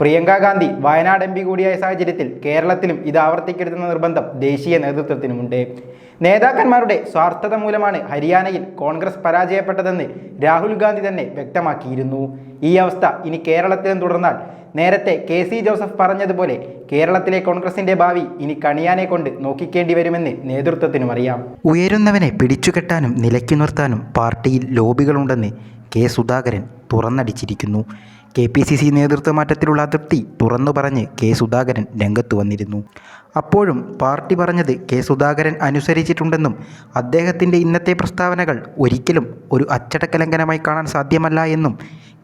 Priyanka Gandhi Wayanad M P കൂടിയായ സാഹചര്യത്തിൽ കേരളത്തിലും ഇത് ആവർത്തിക്കരുതെന്ന നിർബന്ധം ദേശീയ നേതൃത്വത്തിനുമുണ്ട്. നേതാക്കന്മാരുടെ സ്വാർത്ഥത മൂലമാണ് ഹരിയാനയിൽ കോൺഗ്രസ് പരാജയപ്പെട്ടതെന്ന് രാഹുൽ ഗാന്ധി തന്നെ വ്യക്തമാക്കിയിരുന്നു. ഈ അവസ്ഥ ഇനി കേരളത്തിലും തുടർന്നാൽ നേരത്തെ കെ സി ജോസഫ് പറഞ്ഞതുപോലെ കേരളത്തിലെ കോൺഗ്രസിന്റെ ഭാവി ഇനി കണിയാനെ കൊണ്ട് നോക്കിക്കേണ്ടി വരുമെന്ന് നേതൃത്വത്തിനും അറിയാം ഉയരുന്നവനെ പിടിച്ചുകെട്ടാനും നിലയ്ക്കു നിർത്താനും പാർട്ടിയിൽ ലോബികളുണ്ടെന്ന് കെ സുധാകരൻ തുറന്നടിച്ചിരിക്കുന്നു. കെ പി സി സി നേതൃത്വമാറ്റത്തിലുള്ള അതൃപ്തി തുറന്നു പറഞ്ഞ് കെ സുധാകരൻ രംഗത്തു വന്നിരുന്നു. അപ്പോഴും പാർട്ടി പറഞ്ഞത് കെ സുധാകരൻ അനുസരിച്ചിട്ടുണ്ടെന്നും അദ്ദേഹത്തിന്റെ ഇന്നത്തെ പ്രസ്താവനകൾ ഒരിക്കലും ഒരു അച്ചടക്കലംഘനമായി കാണാൻ സാധ്യമല്ല എന്നും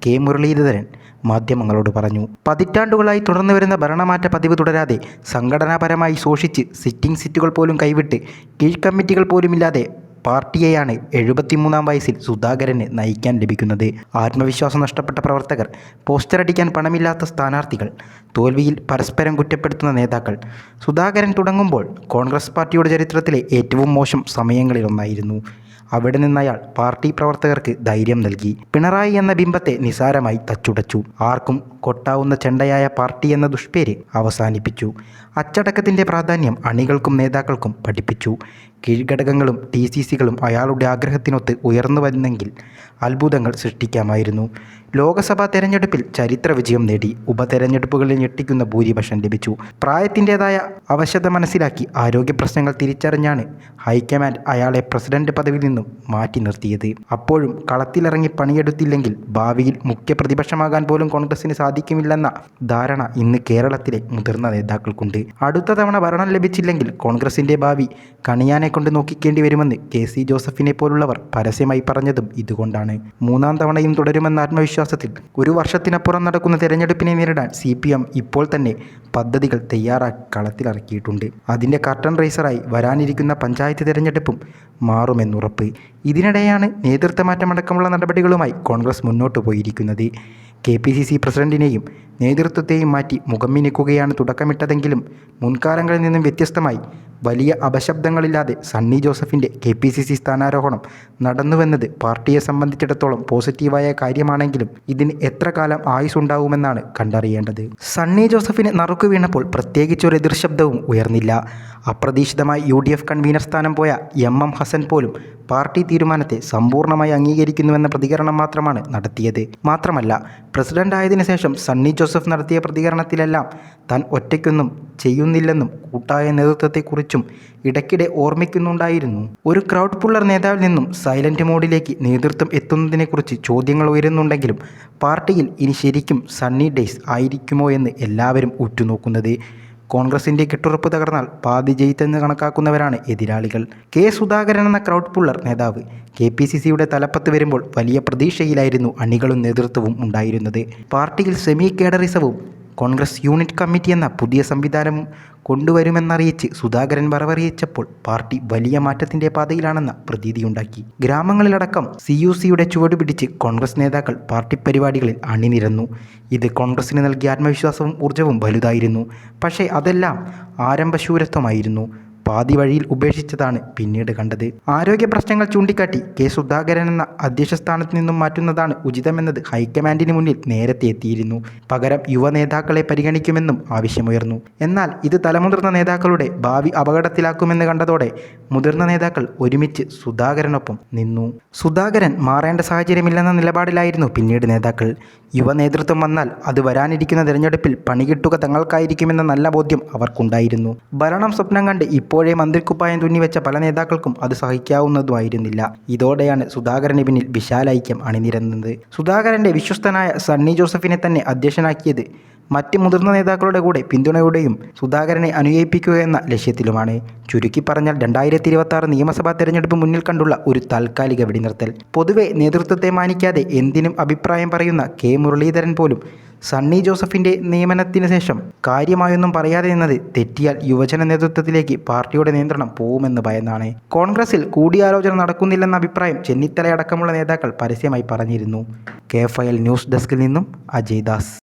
കെ മുരളീധരൻ മാധ്യമങ്ങളോട് പറഞ്ഞു. പതിറ്റാണ്ടുകളായി തുടർന്നു വരുന്ന ഭരണമാറ്റ പതിവ് തുടരാതെ സംഘടനാപരമായി ശോഷിച്ച് സിറ്റിംഗ് സീറ്റുകൾ പോലും കൈവിട്ട് കീഴ്ക്കമ്മിറ്റികൾ പോലുമില്ലാതെ പാർട്ടിയെയാണ് എഴുപത്തിമൂന്നാം വയസ്സിൽ സുധാകരന് നയിക്കാൻ ലഭിക്കുന്നത്. ആത്മവിശ്വാസം നഷ്ടപ്പെട്ട പ്രവർത്തകർ പോസ്റ്റർ അടിക്കാൻ പണമില്ലാത്ത സ്ഥാനാർത്ഥികൾ തോൽവിയിൽ പരസ്പരം കുറ്റപ്പെടുത്തുന്ന നേതാക്കൾ. സുധാകരൻ തുടങ്ങുമ്പോൾ കോൺഗ്രസ് പാർട്ടിയുടെ ചരിത്രത്തിലെ ഏറ്റവും മോശം സമയങ്ങളിലൊന്നായിരുന്നു. അവിടെ നിന്നയാൾ പാർട്ടി പ്രവർത്തകർക്ക് ധൈര്യം നൽകി. പിണറായി എന്ന ബിംബത്തെ നിസാരമായി തച്ചുടച്ചു. ആർക്കും കൊട്ടാവുന്ന ചെണ്ടയായ പാർട്ടി എന്ന ദുഷ്പേര് അവസാനിപ്പിച്ചു. അച്ചടക്കത്തിന്റെ പ്രാധാന്യം അണികൾക്കും നേതാക്കൾക്കും പഠിപ്പിച്ചു. കീഴ്ഘടകങ്ങളും ടി സി സികളും അയാളുടെ ആഗ്രഹത്തിനൊത്ത് ഉയർന്നു വരുന്നെങ്കിൽ അത്ഭുതങ്ങൾ സൃഷ്ടിക്കാമായിരുന്നു. ലോകസഭാ തെരഞ്ഞെടുപ്പിൽ ചരിത്ര വിജയം നേടി ഉപതെരഞ്ഞെടുപ്പുകളിൽ ഞെട്ടിക്കുന്ന ഭൂരിപക്ഷം ലഭിച്ചു. പ്രായത്തിന്റെതായ അവശത മനസ്സിലാക്കി ആരോഗ്യ പ്രശ്നങ്ങൾ തിരിച്ചറിഞ്ഞാണ് ഹൈക്കമാൻഡ് അയാളെ പ്രസിഡന്റ് പദവിയിൽ നിന്നും മാറ്റി നിർത്തിയത്. അപ്പോഴും കളത്തിലിറങ്ങി പണിയെടുത്തില്ലെങ്കിൽ ഭാവിയിൽ മുഖ്യ പ്രതിപക്ഷമാകാൻ പോലും കോൺഗ്രസിന് സാധിക്കുമില്ലെന്ന ധാരണ ഇന്ന് കേരളത്തിലെ മുതിർന്ന നേതാക്കൾക്കുണ്ട്. അടുത്ത തവണ ഭരണം ലഭിച്ചില്ലെങ്കിൽ കോൺഗ്രസിന്റെ ഭാവി കണിയാനെ കൊണ്ട് നോക്കിക്കേണ്ടി വരുമെന്ന് കെ സി ജോസഫിനെ പോലുള്ളവർ പരസ്യമായി പറഞ്ഞതും ഇതുകൊണ്ടാണ്. മൂന്നാം തവണയും തുടരുമെന്ന ആത്മവിശ്വാസത്തിൽ ഒരു വർഷത്തിനപ്പുറം നടക്കുന്ന തെരഞ്ഞെടുപ്പിനെ നേരിടാൻ സി പി എം ഇപ്പോൾ തന്നെ പദ്ധതികൾ തയ്യാറാക്കി കളത്തിലിറക്കിയിട്ടുണ്ട്. അതിന്റെ കർട്ടൺ റേസറായി വരാനിരിക്കുന്ന പഞ്ചായത്ത് തെരഞ്ഞെടുപ്പും മാറുമെന്നുറപ്പ്. ഇതിനിടെയാണ് നേതൃത്വമാറ്റമടക്കമുള്ള നടപടികളുമായി കോൺഗ്രസ് മുന്നോട്ട് പോയിരിക്കുന്നത്. കെ പി സി സി പ്രസിഡന്റിനെയും നേതൃത്വത്തെയും മാറ്റി മുഖം മിനിക്കുകയാണ് തുടക്കമിട്ടതെങ്കിലും മുൻകാലങ്ങളിൽ നിന്നും വ്യത്യസ്തമായി വലിയ അപശബ്ദങ്ങളില്ലാതെ സണ്ണി ജോസഫിന്റെ കെ പി സി സി സ്ഥാനാരോഹണം നടന്നുവെന്നത് പാർട്ടിയെ സംബന്ധിച്ചിടത്തോളം പോസിറ്റീവായ കാര്യമാണെങ്കിലും ഇതിന് എത്ര കാലം ആയുസുണ്ടാവുമെന്നാണ് കണ്ടറിയേണ്ടത്. സണ്ണി ജോസഫിന് നറുക്കു വീണപ്പോൾ പ്രത്യേകിച്ചൊരു എതിർശബ്ദവും ഉയർന്നില്ല. അപ്രതീക്ഷിതമായി യു ഡി എഫ് കൺവീനർ സ്ഥാനം പോയ എം എം ഹസൻ പോലും പാർട്ടി തീരുമാനത്തെ സമ്പൂർണമായി അംഗീകരിക്കുന്നുവെന്ന പ്രതികരണം മാത്രമാണ് നടത്തിയത്. മാത്രമല്ല പ്രസിഡന്റ് ആയതിനു ശേഷം സണ്ണി ജോസഫ് നടത്തിയ പ്രതികരണത്തിലെല്ലാം താൻ ഒറ്റയ്ക്കൊന്നും ചെയ്യുന്നില്ലെന്നും കൂട്ടായ നേതൃത്വത്തെക്കുറിച്ചും ഇടയ്ക്കിടെ ഓർമ്മിക്കുന്നുണ്ടായിരുന്നു. ഒരു ക്രൗഡ് പുള്ളർ നേതാവിൽ നിന്നും സൈലന്റ് മോഡിലേക്ക് നേതൃത്വം എത്തുന്നതിനെക്കുറിച്ച് ചോദ്യങ്ങൾ ഉയരുന്നുണ്ടെങ്കിലും പാർട്ടിയിൽ ഇനി ശരിക്കും സണ്ണി ഡേയ്സ് ആയിരിക്കുമോ എന്ന് എല്ലാവരും ഉറ്റുനോക്കുന്നത്. കോൺഗ്രസിന്റെ കെട്ടുറപ്പ് തകർന്നാൽ പാതി ജയിത്തെന്ന് കണക്കാക്കുന്നവരാണ് എതിരാളികൾ. കെ സുധാകരൻ എന്ന ക്രൗഡ് പുള്ളർ നേതാവ് കെ പി സി സിയുടെ തലപ്പത്ത് വരുമ്പോൾ വലിയ പ്രതീക്ഷയിലായിരുന്നു അണികളും നേതൃത്വവും ഉണ്ടായിരുന്നത്. പാർട്ടിയിൽ സെമി കേഡറിസവും കോൺഗ്രസ് യൂണിറ്റ് കമ്മിറ്റി എന്ന പുതിയ സംവിധാനം കൊണ്ടുവരുമെന്നറിയിച്ച് സുധാകരൻ വറവറിയിച്ചപ്പോൾ പാർട്ടി വലിയ മാറ്റത്തിന്റെ പാതയിലാണെന്ന പ്രതീതിയുണ്ടാക്കി. ഗ്രാമങ്ങളിലടക്കം സി യു സിയുടെ ചുവടുപിടിച്ച് കോൺഗ്രസ് നേതാക്കൾ പാർട്ടി പരിപാടികളിൽ അണിനിരന്നു. ഇത് കോൺഗ്രസിന് നൽകിയ ആത്മവിശ്വാസവും ഊർജവും വലുതായിരുന്നു. പക്ഷേ അതെല്ലാം ആരംഭശൂരത്വമായിരുന്നു. പാതി വഴിയിൽ ഉപേക്ഷിച്ചതാണ് പിന്നീട് കണ്ടത്. ആരോഗ്യ പ്രശ്നങ്ങൾ ചൂണ്ടിക്കാട്ടി കെ സുധാകരൻ എന്ന അധ്യക്ഷ സ്ഥാനത്ത് നിന്നും മാറ്റുന്നതാണ് ഉചിതമെന്നത് ഹൈക്കമാൻഡിന് മുന്നിൽ നേരത്തെ എത്തിയിരുന്നു. പകരം യുവ നേതാക്കളെ പരിഗണിക്കുമെന്നും ആവശ്യമുയർന്നു. എന്നാൽ ഇത് തലമുതിർന്ന നേതാക്കളുടെ ഭാവി അപകടത്തിലാക്കുമെന്ന് കണ്ടതോടെ മുതിർന്ന നേതാക്കൾ ഒരുമിച്ച് സുധാകരനൊപ്പം നിന്നു. സുധാകരൻ മാറേണ്ട സാഹചര്യമില്ലെന്ന നിലപാടിലായിരുന്നു പിന്നീട് നേതാക്കൾ. യുവ നേതൃത്വം വന്നാൽ അത് വരാനിരിക്കുന്ന തെരഞ്ഞെടുപ്പിൽ പണികിട്ടുക തങ്ങൾക്കായിരിക്കുമെന്ന നല്ല ബോധ്യം അവർക്കുണ്ടായിരുന്നു. ഭരണം സ്വപ്നം കണ്ട് ഇപ്പോഴേ മന്ത്രിക്കുപ്പായം തുന്നിവെച്ച പല നേതാക്കൾക്കും അത് സഹിക്കാവുന്നതുമായിരുന്നില്ല. ഇതോടെയാണ് സുധാകരന് പിന്നിൽ വിശാലൈക്യം അണിനിരന്നത്. സുധാകരന്റെ വിശ്വസ്തനായ സണ്ണി ജോസഫിനെ തന്നെ അധ്യക്ഷനാക്കിയത് മറ്റ് മുതിർന്ന നേതാക്കളുടെ കൂടെ പിന്തുണയുടെയും സുധാകരനെ അനുനയിപ്പിക്കുക എന്ന ലക്ഷ്യത്തിലുമാണ്. ചുരുക്കി പറഞ്ഞാൽ രണ്ടായിരത്തി ഇരുപത്തി ആറ് നിയമസഭാ തെരഞ്ഞെടുപ്പ് മുന്നിൽ കണ്ടുള്ള ഒരു താൽക്കാലിക വെടിനിർത്തൽ. പൊതുവെ നേതൃത്വത്തെ മാനിക്കാതെ എന്തിനും അഭിപ്രായം പറയുന്ന കെ മുരളീധരൻ പോലും സണ്ണി ജോസഫിന്റെ നിയമനത്തിന് ശേഷം കാര്യമായൊന്നും പറയാതെ നിന്നത് തെറ്റിയാൽ യുവജന നേതൃത്വത്തിലേക്ക് പാർട്ടിയുടെ നിയന്ത്രണം പോവുമെന്ന് ഭയന്നാണ്. കോൺഗ്രസിൽ കൂടിയാലോചന നടക്കുന്നില്ലെന്ന അഭിപ്രായം ചെന്നിത്തലയടക്കമുള്ള നേതാക്കൾ പരസ്യമായി പറഞ്ഞിരുന്നു. കെ ഫയൽ ന്യൂസ് ഡെസ്കിൽ നിന്നും അജയ് ദാസ്.